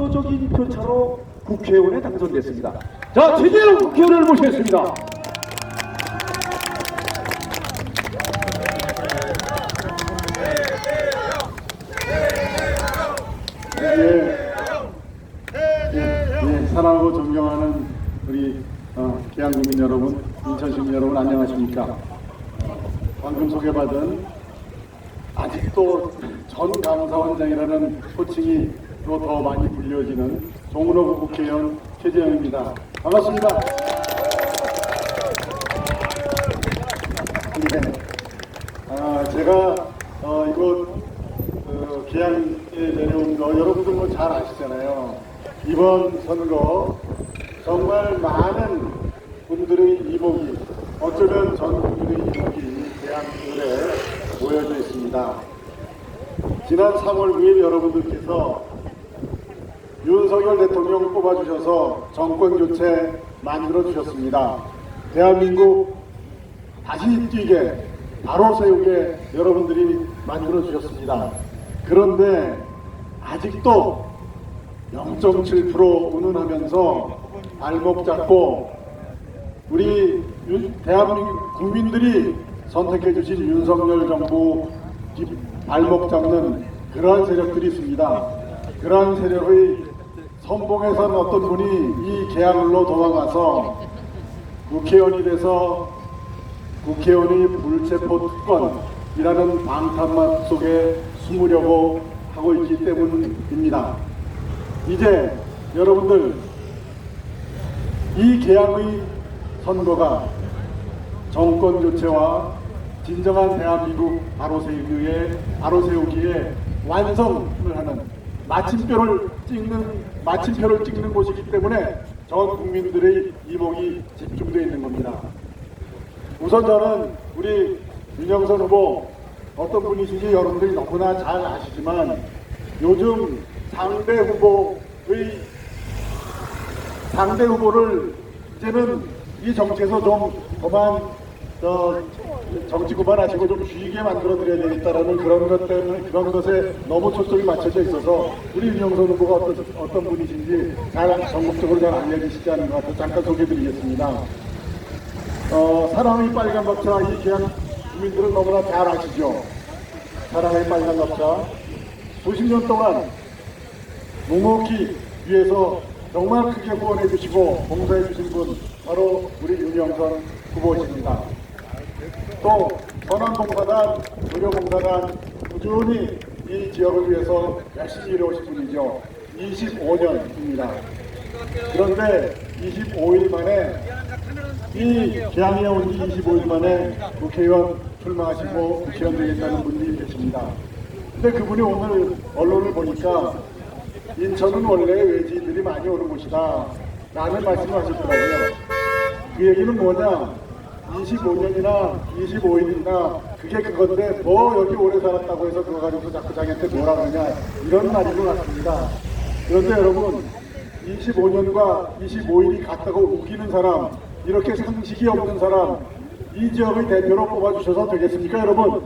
압도적인 표차로 국회의원에 당선됐습니다. 자, 최재형 국회의원을 모시겠습니다. 예, 예, 사랑하고 존경하는 우리 어, 계양국민 여러분, 인천 시민 여러분 안녕하십니까? 방금 소개받은 아직도 전 감사원장이라는 호칭이 또 더 많이 불려지는 종로구 국회의원 최재형입니다. 반갑습니다. 네. 아, 제가 어, 이곳 그 계양에 내려온 거 여러분들 뭐 잘 아시잖아요. 이번 선거 정말 많은 분들의 이목이 어쩌면 전 국민의 이목이 계양들에 모여져 있습니다. 지난 3월 9일 여러분들께서 윤석열 대통령 뽑아주셔서 정권 교체 만들어 주셨습니다. 대한민국 다시 뛰게 바로 세우게 여러분들이 만들어 주셨습니다. 그런데 아직도 0.7% 운운하면서 발목 잡고 우리 윤- 대한민국 국민들이 선택해 주신 윤석열 정부 뒷 발목 잡는 그러한 세력들이 있습니다. 그러한 세력의 선 어떤 분이 이 계약을로 도망가서 국회의원이 돼서 국회의원의 불체포 특권이라는 방탄막 속에 숨으려고 하고 있기 때문입니다. 이제 여러분들 이 개항의 선거가 정권 교체와 진정한 대한민국 바로 세우기에 바로 세우기에 완성을 하는 마침표를 찍는 마침표를 찍는 곳이기 때문에 전 국민들의 이목이 집중되어 있는 겁니다. 우선 저는 우리 윤영선 후보 어떤 분이신지 여러분들이 너무나 잘 아시지만 요즘 상대 후보의 상대 후보를 이제는 이 정치에서 좀 그만 저 정치 그만하시고 좀 쉬게 만들어 드려야 되겠다라는 그런 것 때문에 그런 것에 너무 초점이 맞춰져 있어서 우리 윤영선 후보가 어떤 어떤 분이신지 잘 전국적으로 잘 알려지시지 않은 것 같아서 잠깐 소개드리겠습니다. 어, 사랑의 빨간 법차 이 귀한 국민들은 너무나 잘 아시죠? 사랑의 빨간 법차 수십 년 동안 묵묵히 위해서 정말 크게 후원해 주시고 봉사해 주신 분 바로 우리 윤영선 후보십니다. 또 선한봉사단, 의료봉사단 꾸준히 이 지역을 위해서 열심히 일해오신 분이죠. 25년입니다. 그런데 25일 만에 이 개항에 온 지 25일 만에 국회의원 출마하시고 국회의원 되겠다는 분이 계십니다. 근데 그분이 오늘 언론을 보니까 인천은 원래 외지인들이 많이 오는 곳이다 라는 말씀을 하셨더라고요. 그 얘기는 뭐냐 25년이나 25일이나 그게 그건데 뭐 여기 오래 살았다고 해서 그거 가지고 자꾸 자기한테 뭐라 그러냐 이런 말인 것 같습니다. 그런데 여러분 25년과 25일이 같다고 우기는 사람 이렇게 상식이 없는 사람 이 지역의 대표로 뽑아주셔서 되겠습니까 여러분?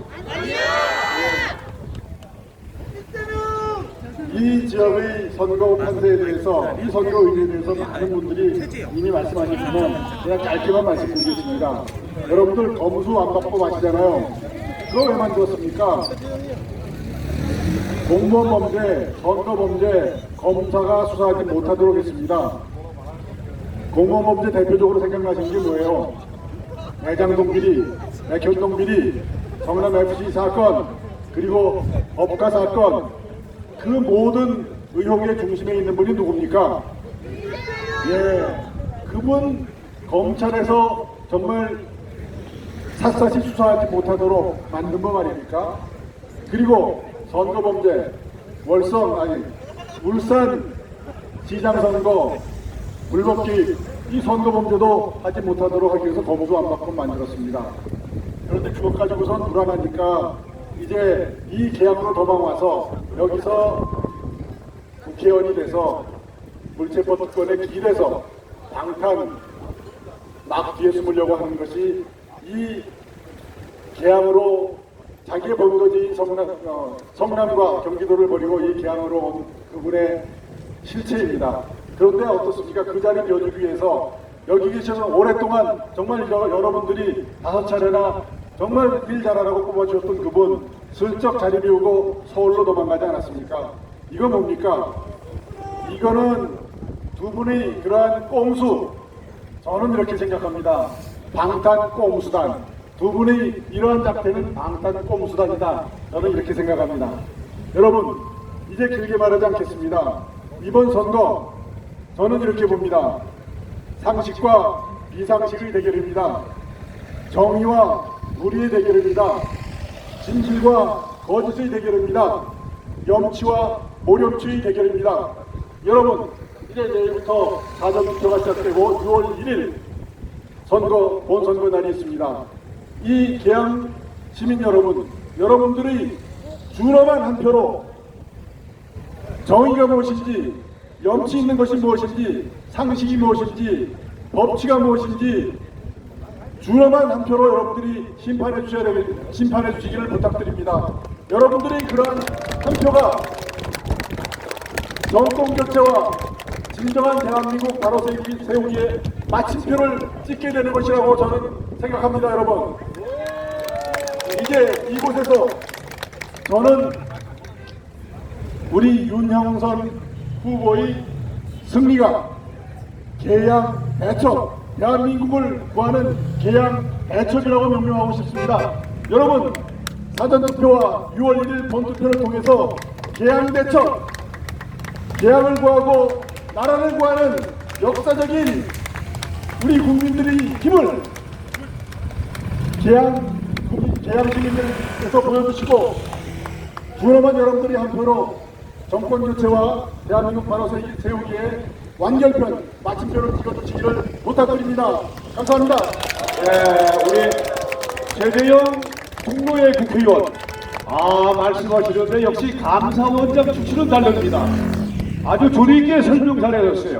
이 지역의 선거 판세에 대해서 이 선거 의미에 대해서 많은 분들이 이미 말씀하셨지만 그냥 짧게만 말씀드리겠습니다. 여러분들 검수 안 받고 마시잖아요. 그거 왜 만들었습니까? 공무원 범죄, 선거 범죄, 검사가 수사하지 못하도록 했습니다. 공무원 범죄 대표적으로 생각나시는 게 뭐예요? 대장동 비리, 백현동 비리, 성남 FC 사건, 그리고 법가 사건, 그 모든 의혹의 중심에 있는 분이 누굽니까? 예, 그분 검찰에서 정말 샅샅이 수사하지 못하도록 만든 거 말입니까? 그리고 선거범죄, 월성 아니 울산 시장 선거, 물먹기 이 선거범죄도 하지 못하도록 하기 위해서 거부도 안 받고 만들었습니다. 그런데 그것 가지고선 불안하니까 이제 이 계약으로 도망와서 여기서 국회의원이 돼서 물체법 특권의 길에서 방탄 막 뒤에 숨으려고 하는 것이 이 계양으로 자기의 본거지 성남, 어, 성남과 경기도를 버리고 이 계양으로 온 그분의 실체입니다. 그런데 어떻습니까? 그 자리 비워주기 위해서 여기 계셔서 오랫동안 정말 여- 여러분들이 다섯 차례나 정말 일 잘하라고 뽑아주셨던 그분 슬쩍 자리 비우고 서울로 도망가지 않았습니까? 이거 뭡니까? 이거는 두 분의 그러한 꼼수 저는 이렇게 생각합니다. 방탄 꼼수단 두 분의 이러한 작태는 방탄 꼼수단이다. 저는 이렇게 생각합니다. 여러분 이제 길게 말하지 않겠습니다. 이번 선거 저는 이렇게 봅니다. 상식과 비상식의 대결입니다. 정의와 무리의 대결입니다. 진실과 거짓의 대결입니다. 염치와 모렴치의 대결입니다. 여러분, 이제 내일부터 사전 투표가 시작되고 6월 1일 선거, 본선거 날이 있습니다. 이 개항 시민 여러분, 여러분들의 준엄한 한 표로 정의가 무엇인지, 염치 있는 것이 무엇인지, 상식이 무엇인지, 법치가 무엇인지, 준엄한 한 표로 여러분들이 심판해 주셔야 되겠, 심판해 주시기를 부탁드립니다. 여러분들의 그러한 한 표가 정권 교체와 진정한 대한민국 바로 세우기, 세우기에 마침표를 찍게 되는 것이라고 저는 생각합니다, 여러분. 이제 이곳에서 저는 우리 윤형선 후보의 승리가 개양 대첩, 대한민국을 구하는 개양 대첩이라고 명명하고 싶습니다. 여러분, 사전투표와 6월 1일 본투표를 통해서 개양 대첩, 개양을 구하고 나라를 구하는 역사적인 우리 국민들의 힘을 개양, 개양 시민들께서 보여주시고 준엄한 여러분들이 한 표로 정권 교체와 대한민국 바로 세- 세우기에 완결편 마침표를 찍어주시기를 부탁드립니다. 감사합니다. 네, 우리 최재형 종로의 국회의원. 아, 말씀하시는데 역시 감사원장 출신은 달릅니다. 아주 조리 있게 설명 잘해줬어요.